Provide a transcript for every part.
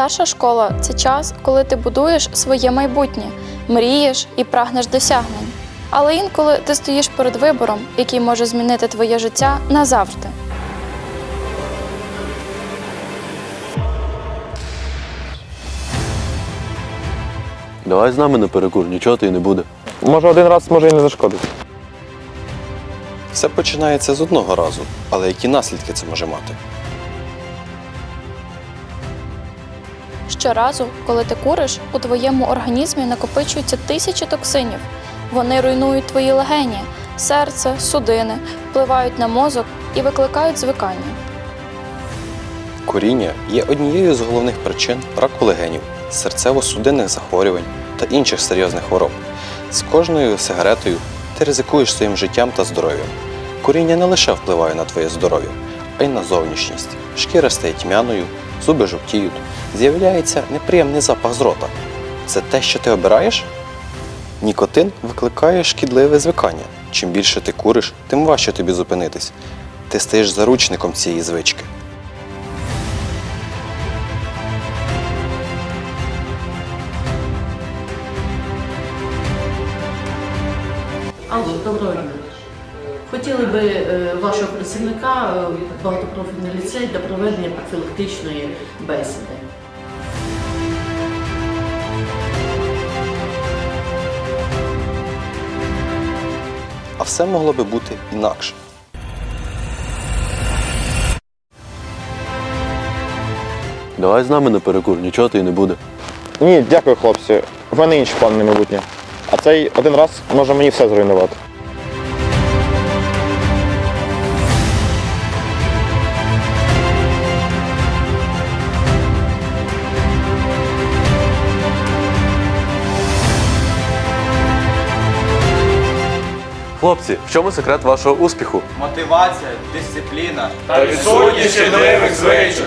Старша школа це час, коли ти будуєш своє майбутнє, мрієш і прагнеш досягнень. Але інколи ти стоїш перед вибором, який може змінити твоє життя назавжди. Давай з нами на перекур, нічого ти не буде. Може один раз може і не зашкодить. Все починається з одного разу, але які наслідки це може мати? Щоразу, коли ти куриш, у твоєму організмі накопичуються тисячі токсинів. Вони руйнують твої легені, серце, судини, впливають на мозок і викликають звикання. Куріння є однією з головних причин раку легенів, серцево-судинних захворювань та інших серйозних хвороб. З кожною сигаретою ти ризикуєш своїм життям та здоров'ям. Куріння не лише впливає на твоє здоров'я, а й на зовнішність. Шкіра стає тьмяною, зуби жовтіють, з'являється неприємний запах з рота. Це те, що ти обираєш? Нікотин викликає шкідливе звикання. Чим більше ти куриш, тим важче тобі зупинитись. Ти стаєш заручником цієї звички. Алло, доброго дня. Хотіли би е, вашого працівника е, в багатопрофільний ліцей для проведення профілактичної бесіди. А все могло би бути інакше. Давай з нами на перекур, нічого ти не буде. Ні, дякую, хлопці. В мене інші плани на майбутнє. А цей один раз може мені все зруйнувати. Хлопці, в чому секрет вашого успіху? Мотивація, дисципліна та відсутність шкідливих звичок.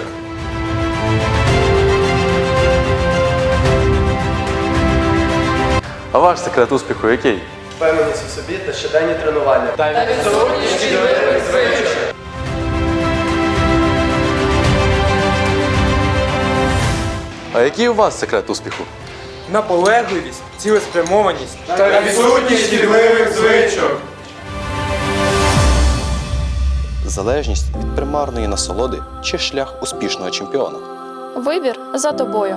А ваш секрет успіху який? Впевненість у собі та щоденні тренування. Та А який у вас секрет успіху? Наполегливість, цілеспрямованість та відсутність шкідливих звичок. Залежність від примарної насолоди чи шлях успішного чемпіона. Вибір за тобою.